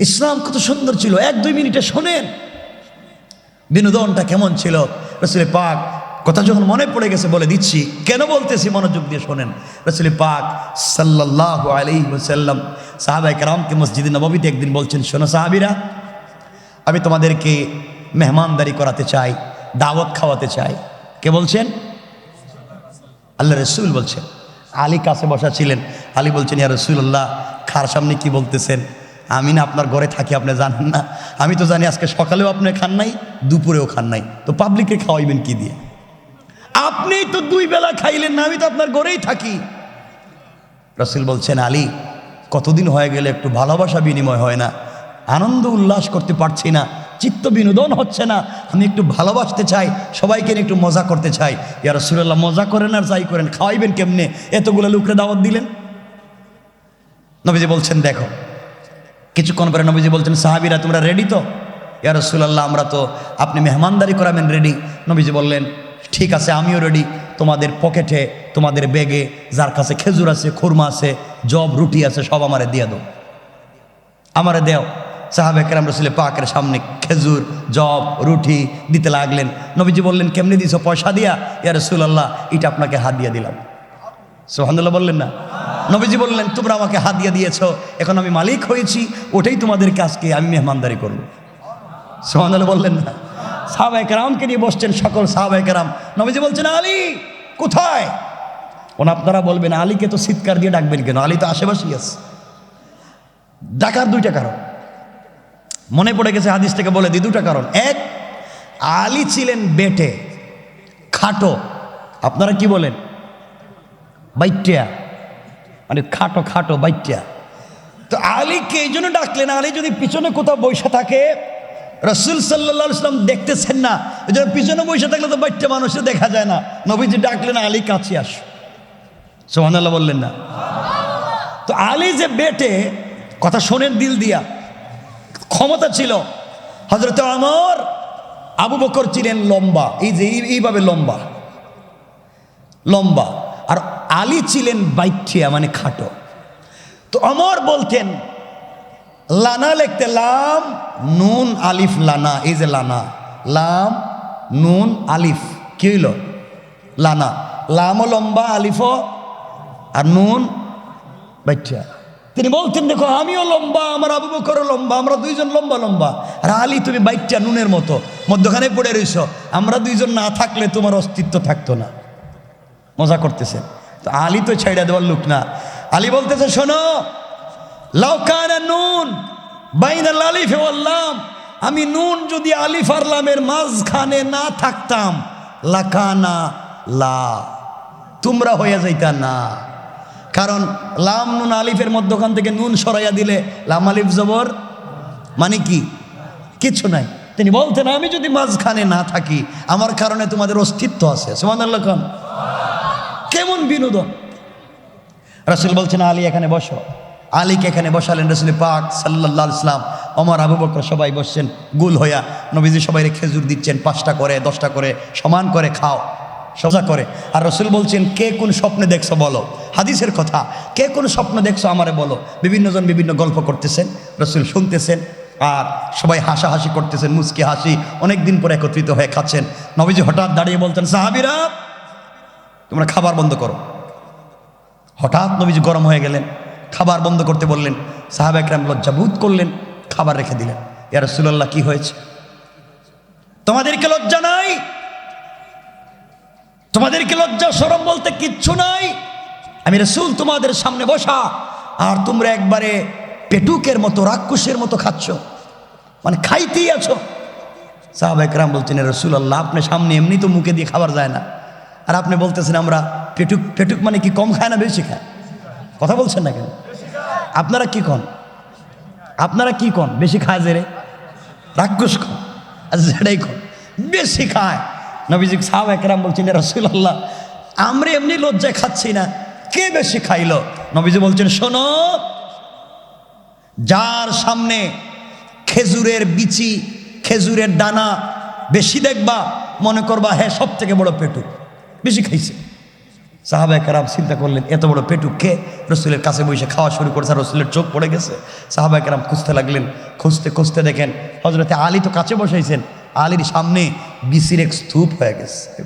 ইসলাম কত সুন্দর ছিল। এক, দুই মিনিটে শোনেন। বিনোদনটা কেমন ছিল? রসুল পাক কথা যখন মনে পড়ে গেছে বলে দিচ্ছি। কেন বলতেছি মনোযোগ দিয়ে শোনেন? রসুল পাক সাল্লাহ আলী সাল্লাম সাহাবাই কালামকে মসজিদে নবমীতে একদিন বলছেন, শোনো সাহাবিরা, আমি তোমাদেরকে মেহমানদারি করাতে চাই, দাওয়াত খাওয়াতে চাই। কে বলছেন? আল্লাহ রসুল বলছেন। আলী কাছে বসা ছিলেন। আলী বলছেন, ইয়া রসুল্লাহ খার সামনে কি বলতেছেন? আমি না আপনার ঘরে থাকি, আপনি জানেন না। আমি তো জানি আজকে সকালেও আপনি খান নাই, দুপুরেও খান নাই। তো পাবলিককে খাওয়াইবেন কি দিয়ে? আপনি তো দুই বেলা খাইলেন না, আমি তো আপনার ঘরেই থাকি। রসুল বলছেন, আলী, কতদিন হয়ে গেলে একটু ভালোবাসা বিনিময় হয় না? আনন্দ উল্লাস করতে পারছি না, চিত্ত বিনোদন হচ্ছে না। আমি একটু ভালোবাসতে চাই, সবাইকে একটু মজা করতে চাই। ইয়া রসুল্লাহ মজা করেন আর যাই করেন, খাওয়াইবেন কেমনে? এতগুলো লোকরে দাওয়াত দিলেন? নবীজি বলছেন, দেখো কিছুক্ষণ পরে নবীজি বলছেন, সাহাবিরা, তোমরা রেডি তো? ইয়া রসুল্লাহ আমরা তো, আপনি মেহমানদারি করাবেন রেডি নবীজি বললেন, ঠিক আছে, আমিও রেডি তোমাদের পকেটে তোমাদের ব্যাগে যার কাছে খেজুর আছে, খুরমা আছে জব রুটি আছে, সব আমারে দিয়ে দাও। আমারে দেও। সাহাবে কেরাম রসুলের পাকের সামনে খেজুর জব রুটি দিতে লাগলেন। নবীজি বললেন, কেমনি দিছ? পয়সা দিয়া? ইয়া রসুল্লাহ এটা আপনাকে হাত দিয়ে দিলাম। সোহানুল্লাহ বললেন না? নবীজি বললেন, তোমরা আমাকে হাত দিয়ে দিয়েছ, এখন আমি মালিক হয়েছি, ওটাই তোমাদের কাজকে আমি মেহমানদারি করব। সোহানুল্লাহ বললেন না সাহাবাই কেরামকে নিয়ে বসছেন সকল সাহাবাই কেরাম। নবীজি বলছেন, আলী, কোথায়? ওন আপনারা বলবেন, আলীকে তো চিৎকার দিয়ে ডাকবেন কেন? আলী তো আশেপাশেই আছে। ডাকার দুইটা কারণ। মনে পড়ে গেছে হাদিস থেকে বলে দিই দুটা কারণ। এক, আলী ছিলেন বেটে, খাটো। আপনারা কি বলেন? বাইটিয়া। মানে খাটো খাটো বাইটিয়া। তো আলীকে এই জন্য ডাকলেন, আলী যদি পিছনে কোথাও বসে থাকে, রসুল সাল্লা ইসলাম দেখতেছেন না জন্য পিছনে বসে থাকলে তো বাচ্চা মানুষের দেখা যায় না। নবীজি ডাকলেন, আলী কাছে আস। সোহান আল্লাহ বললেন না। তো আলী যে বেটে, কথা শোনেন দিল দিয়া, ক্ষমতা ছিল। হজরত আমর আবু বকর ছিলেন লম্বা, এই যে এই- এইভাবে লম্বা। লম্বা। আলী ছিলেন বাইঠিয়া মানে খাটো। তো অমর বলতেন, লানা লিখতে লাম, নুন, আলিফ, লানা, এই যে লানা, লাম, নুন, আলিফ, কি হইল? লানা, লামও লম্বা, আলিফও, আর নুন, বাইঠিয়া। তিনি বলতেন, দেখো, আমিও লম্বা, আমার আবু বকরও লম্বা, আমরা দুইজন লম্বা লম্বা, আর আলী তুমি বাইকটা নুনের মতো, মধ্যখানে পড়ে রইছ, আমরা দুইজন না থাকলে তোমার অস্তিত্ব থাকতো না। মজা করতেছেন। তো আলী তো ছেড়ে দেওয়ার লোক না। আলী বলতেছে, শোনো লাউকানা নুন বাইনা লালিফে বললাম আমি নুন যদি আলিফ আরলামের মাঝখানে না থাকতাম, লাকানা লা। তোমরা হয়ে যাইতা না। কারণ লাম নুন আলিফের মধ্যখান থেকে নুন সরাইয়া দিলে লাম আলিফ জবর মানে কি? কিছু নাই। তিনি বলতেন, আমি যদি মাঝখানে না থাকি, আমার কারণে তোমাদের অস্তিত্ব আছে। সমান খান কেমন বিনোদন। রাসুল বলছেন, আলী এখানে বসো। আলীকে এখানে বসালেন রসুল পাক সাল্লাহ ইসলাম অমর আবু বকর সবাই বসছেন গুল হইয়া। নবীজি সবাই খেজুর দিচ্ছেন, পাঁচটা করে, দশটা করে, সমান করে খাও, সজা করে। আর রসুল বলছেন, কে কোন স্বপ্নে দেখছ বলো? হাদিসের কথা, কে কোন স্বপ্ন দেখছ আমারে বলো? বিভিন্নজন বিভিন্ন গল্প করতেছেন, রসুল শুনতেছেন, আর সবাই হাসাহাসি করতেছেন, মুচকি হাসি অনেক দিন পরে একত্রিত হয়ে খাচ্ছেন। নবীজি হঠাৎ দাঁড়িয়ে বলতেন, সাহাবিরা তোমরা খাবার বন্ধ করো। হঠাৎ নবীজি গরম হয়ে গেলেন, খাবার বন্ধ করতে বললেন, সাহাব একরাম লজ্জাবোধ করলেন, খাবার রেখে দিলেন। ইয়া রসুল্লাহ কি হয়েছে? তোমাদেরকে লজ্জা নাই? তোমাদেরকে লজ্জা সরম বলতে কিচ্ছু নাই? আমি রসুল তোমাদের সামনে বসা, আর তোমরা একবারে পেটুকের মতো, রাক্ষসের মতো খাচ্ছ। মানে খাইতেই আছো। সাহাব একরাম বলছেন রসুল আল্লাহ আপনার সামনে এমনি তো মুখে দিয়ে খাবার যায় না। আর আপনি বলতেছেন আমরা পেটুক পেটুক মানে কি কম খায় না বেশি খায়? কথা বলছেন না কেন? আপনারা কি কন? আপনারা কি কন? বেশি খায় যে রে? রাক্ষস কন। আর যেটাই কন। বেশি খায়। নবীজি সাহাব একরাম বলছেন রসুল আল্লাহ আমরা এমনি লজ্জায় খাচ্ছি না। কে বেশি খাইলো? নবীজি বলছেন, শোনো, যার সামনে খেজুরের বিচি, খেজুরের দানা বেশি দেখবা, মনে করবা হ্যাঁ সব থেকে বড় পেটু বেশি খাইছে। সাহাবায় কারাম চিন্তা করলেন, এত বড় পেটুককে রসুলের কাছে বসে খাওয়া শুরু করেছে, রসুলের চোখ পড়ে গেছে। সাহাবায় কারাম খুঁজতে লাগলেন, খুঁজতে খুঁজতে দেখেন হজরতে আলী তো কাছে বসাইছেন। আলীর সামনে বিসির এক স্তূপ হয়ে গেছে।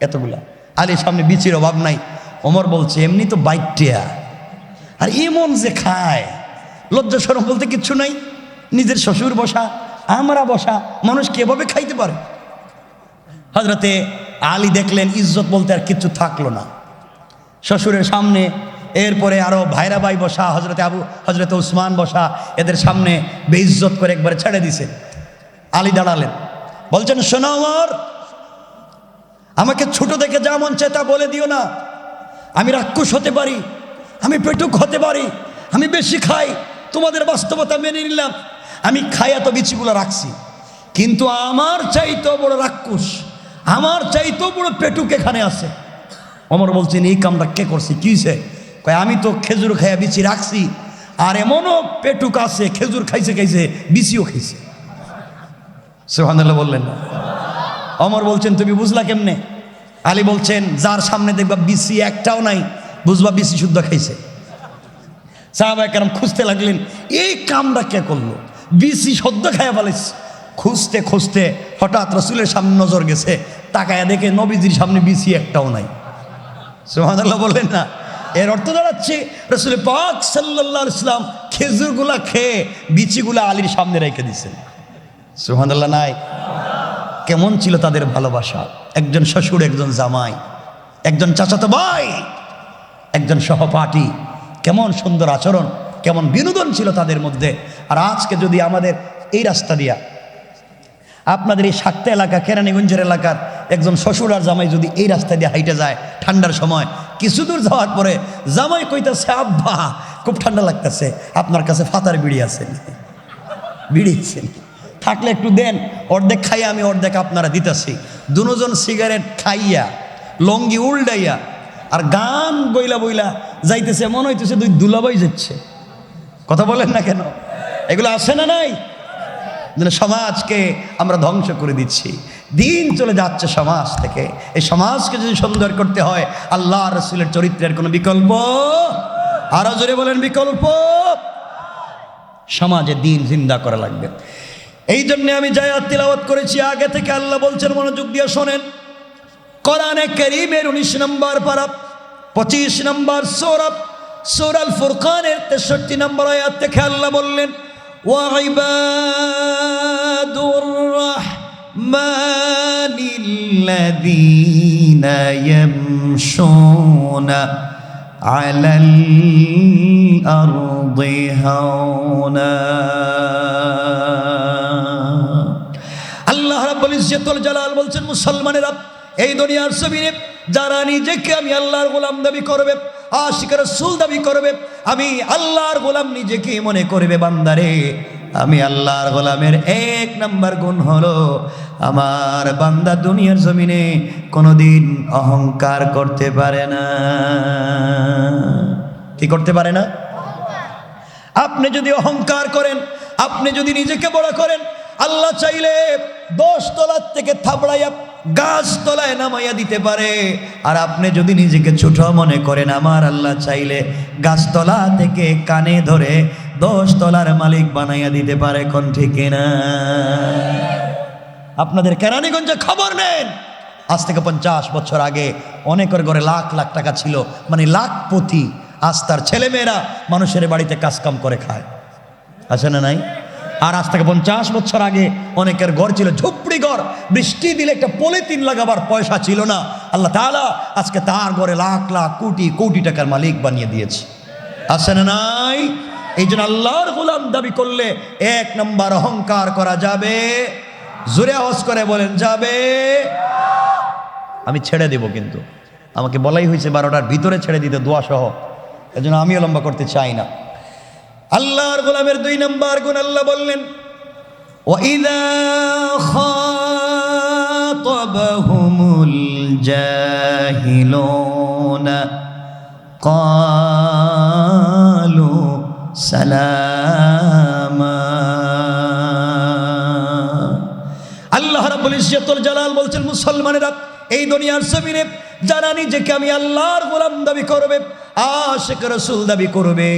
এতগুলা। আলীর সামনে বিচির অভাব নাই। ওমর বলছে, এমনি তো বাইকটিয়া আর এমন যে খায়। লজ্জা সরম বলতে কিচ্ছু নাই। নিজের শ্বশুর বসা, আমরা বসা মানুষ কীভাবে খাইতে পারে। হজরতে আলী দেখলেন ইজ্জত বলতে আর কিচ্ছু থাকল না। শ্বশুরের সামনে, এরপরে আরও ভাইরা ভাই বসা হজরতে আবু হজরতে উসমান বসা, এদের সামনে বেইজ্জত করে একবারে ছেড়ে দিছে। আলী দাঁড়ালেন। বলছেন আমার আমাকে ছোট দেখে যা মন তা বলে দিও না। আমি রাক্ষস হতে পারি, আমি পেটুক হতে পারি, আমি বেশি খাই, তোমাদের বাস্তবতা মেনে নিলাম। আমি খাই এত বিচিগুলো রাখছি। কিন্তু আমার চাইতেও বড় রাক্ষস আমার চাইতেও বড় পেটুক এখানে আছে। অমর বলছেন, এই কামটা কে করছে? কি হয়েছে কয়, আমি তো খেজুর খাইয়া বিচি রাখছি, আর এমনও পেটুক আছে, খেজুর খাইছে খাইছে, বিচিও খাইছে। সোহানুল্লাহ বললেন অমর বলছেন, তুমি বুঝলা কেমনে? আলী বলছেন, যার সামনে দেখবা বিসি একটাও নাই, বুঝবা বিসি শুদ্ধ খাইছে। সাহাবাই কেরম খুঁজতে লাগলেন, এই কামটা কে করল? বিসি সদ্য খাইয়া ফেলেছে খুঁজতে খুঁজতে হঠাৎ রসুলের সামনে নজর গেছে। তাকায়া দেখে নবীজির সামনে বিসি একটাও নাই। সোহাদাল্লাহ বললেন না। এর অর্থ দাঁড়াচ্ছে, রসুল পাক সাল্লাহ ইসলাম খেজুরগুলা খেয়ে বিচিগুলা আলীর সামনে রেখে দিছেন সোহাদাল্লাহ নাই। কেমন ছিল তাদের ভালোবাসা? একজন শ্বশুর, একজন জামাই, একজন চাচাতো ভাই, একজন সহপাঠী। কেমন সুন্দর আচরণ, কেমন বিনোদন ছিল তাদের মধ্যে। আর আজকে যদি আমাদের এই রাস্তা দিয়া আপনাদের এই সাতটা এলাকা, কেরানীগঞ্জের এলাকার একজন শ্বশুর আর জামাই যদি এই রাস্তা দিয়ে হাইটে যায় ঠান্ডার সময়, কিছু দূর যাওয়ার পরে জামাই কইতেছে, আব্বা, খুব ঠান্ডা লাগতেছে, আপনার কাছে ফাতার বিড়ি আছে বিড়িয়েছেন থাকলে একটু দেন, অর্ধেক খাইয়া আমি অর্ধেক আপনারা দিতেছি। দুজন সিগারেট খাইয়া, লঙ্গি উল্ডাইয়া, আর গান বইলা বইলা যাইতেছে, মনে হইতেছে দুই দুলাবাই যাচ্ছে। কথা বলেন না কেন? এগুলো আসে না নাই? যেন সমাজকে আমরা ধ্বংস করে দিচ্ছি। দিন চলে যাচ্ছে সমাজ থেকে। এই সমাজকে যদি সুন্দর করতে হয়, আল্লাহ রসুলের চরিত্রের কোনো বিকল্প? আরও জোরে বলেন, বিকল্প? সমাজে দিন জিন্দা করা লাগবে। এই জন্য আমি জায়াত তিলাওয়াত করেছি। আগে থেকে আল্লাহ বলছেন, মনোযোগ দিয়ে শোনেন। কোরআনে করিমের উনিশ নম্বর পারা, পঁচিশ নম্বর সৌরভ সৌরাল ফুরকানের তেষট্টি নম্বর আয়াত থেকে আল্লাহ বললেন وعباد الرحمن الذين يمشون على الأرض هونا আল্লাহ রাব্বুল ইজ্জতুল জালাল বলছেন মুসলমানেরা এই দুনিয়ার জমিনে যারা নিজেকে আমি আল্লাহর গোলাম দাবি করবে, আশিকের রাসূল দাবি করবে, আমি আল্লাহর গোলাম নিজেকে মনে করবে, বান্দারে, আমি আল্লাহর গোলামের এক নাম্বার গুণ হলো আমার বান্দা দুনিয়ার জমিনে কোনোদিন অহংকার করতে পারে না। কি করতে পারে না? আপনি যদি অহংকার করেন, আপনি যদি নিজেকে বড় করেন, আল্লাহ চাইলে দশ তলার থেকে থাবড়াইয়া গাছ তলায় নামাইয়া দিতে পারে। আর আপনি যদি নিজেকে ছোট মনে করেন, আমার আল্লাহ চাইলে গাছতলা থেকে কানে ধরে দশ তলার মালিক বানাইয়া দিতে পারে, কোন ঠিক না? আপনাদের কেরানীগঞ্জে খবর নেন। আজ থেকে পঞ্চাশ বছর আগে অনেকের ঘরে লাখ লাখ টাকা ছিল মানে লাখপতি আজ তার ছেলেমেয়েরা মানুষের বাড়িতে কাজকাম করে খায়। আছে না নাই? আর আজ থেকে পঞ্চাশ বছর আগে অনেকের ঘর ছিল ঝুপড়ি ঘর বৃষ্টি দিলে একটা পলিথিন লাগাবার পয়সা ছিল না। আল্লাহ তাআলা আজকে তার ঘরে লাখ লাখ, কোটি কোটি টাকার মালিক বানিয়ে দিয়েছে। আছে না নাই? এই জন্য আল্লাহর গোলাম দাবি করলে এক নম্বর অহংকার করা যাবে। জোরে আওয়াজ করে বলেন, যাবে। আমি ছেড়ে দেব কিন্তু। আমাকে বলাই হয়েছে বারোটার ভিতরে ছেড়ে দিতে দোয়া সহ এজন্য আমিও লম্বা করতে চাই না। আল্লাহর গোলামের দুই নম্বর গুণ আল্লাহ বললেন وَإِذَا خَاطَبَهُمُ الْجَاهِلُونَ قَالُوا سَلَامًا আল্লাহ রাব্বুল ইজ্জতুল জালাল বলছেন মুসলমানেরা এই দুনিয়ার জমিনে যারা নিজেকে আমি আল্লাহর গোলাম দাবি করবে, আশেক রসুল দাবি করবে,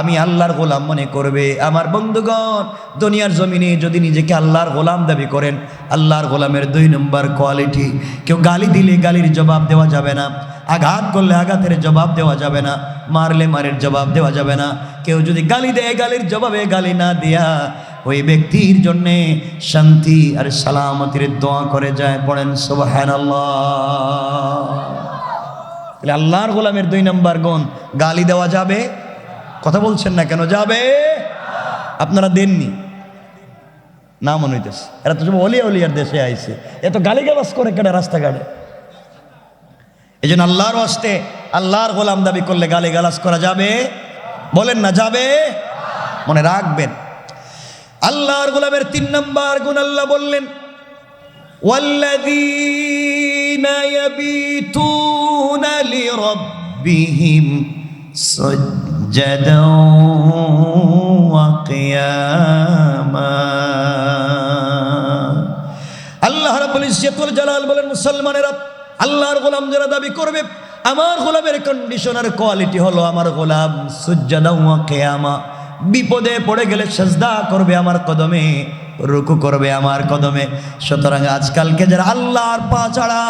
আমি আল্লাহর গোলাম মনে করবে। আমার বন্ধুগণ, দুনিয়ার জমিনে যদি নিজেকে আল্লাহর গোলাম দাবি করেন, আল্লাহর গোলামের দুই নম্বর কোয়ালিটি, কেউ গালি দিলে গালির জবাব দেওয়া যাবে না, আঘাত করলে আঘাতের জবাব দেওয়া যাবে না, মারলে মারের জবাব দেওয়া যাবে না, কেউ যদি গালি দেয় গালির জবাবে গালি না দিয়া ওই ব্যক্তির জন্যে শান্তি আর সালামতির দোয়া করে যায়, পড়েন সুবাহান তাহলে আল্লাহর গোলামের দুই নম্বর গুণ, গালি দেওয়া যাবে? কথা বলছেন না কেন? যাবে? আপনারা দেননি। না মনে হইতেছে। এরা তো সব অলিয়া অলিয়ার দেশে আইছে। এত গালি গালাস করে কেটে রাস্তাঘাটে? এই জন্য আল্লাহর আসতে আল্লাহর গোলাম দাবি করলে গালি গালাস করা যাবে? বলেন না, যাবে? মনে রাখবেন। আল্লাহর গোলামের তিন নম্বর গুণ আল্লাহ বললেন والذين يبيتون لربهم سجدا وقياما আল্লাহ রাব্বুল ইজ্জতুল জালাল বলেন মুসলমানেরা আল্লাহর গোলাম যারা দাবি করবে আমার গোলামের কন্ডিশনার কোয়ালিটি হলো আমার গোলাম সুজ্জাদা ওয়া কিয়ামা বিপদে পড়ে গেলে সাজদা করবে আমার কদমে, রুকু করবে আমার কদমে। সুতরাং আজকালকে যারা আল্লাহর পা ছাড়া